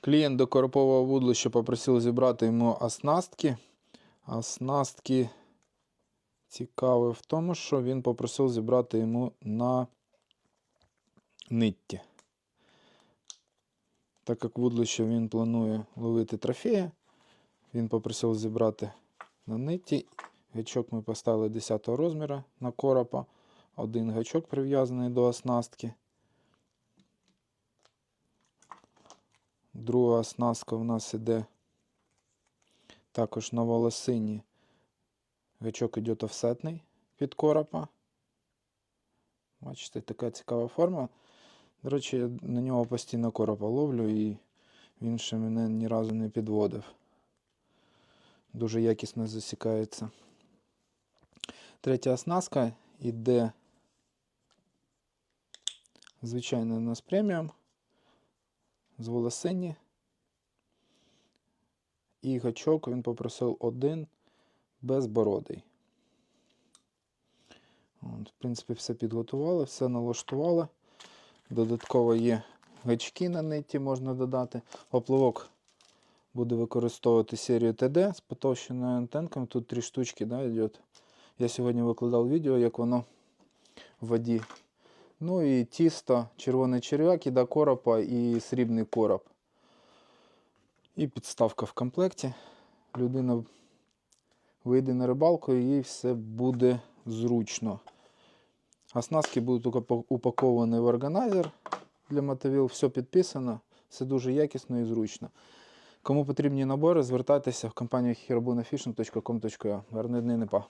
Клієнт до Коропового вудлища попросив зібрати йому оснастки. Оснастки цікаві в тому, що він попросив зібрати йому на нитті. Так як вудлище він планує ловити трофеї, він попросив зібрати на нитті. Гачок ми поставили 10 розміру на коропа. Один гачок прив'язаний до оснастки. Друга оснастка в нас іде також на волосині. Гачок іде офсетний під коропа. Бачите, така цікава форма. До речі, я на нього постійно коропа ловлю і він ще мене ні разу не підводив. Дуже якісно засікається. Третя оснастка іде звичайно у нас преміум з волосині. І гачок він попросив один безбородий. От, в принципі, все підготували, все налаштували. Додатково є гачки на нитті, можна додати. Оплавок буде використовувати серію ТД з потовщеною антенкою. Тут три штучки да, йде. Я сьогодні викладав відео, як воно в воді. Ну і тісто, червоний черв'як, іда коропа і срібний короб. І підставка в комплекті. Людина вийде на рибалку і все буде зручно. Оснастки будуть упаковані в органайзер для мотовіл. Все підписано, все дуже якісно і зручно. Кому потрібні набори, звертайтеся в компанію herbunafishing.com.ua. Гарної дни, не па.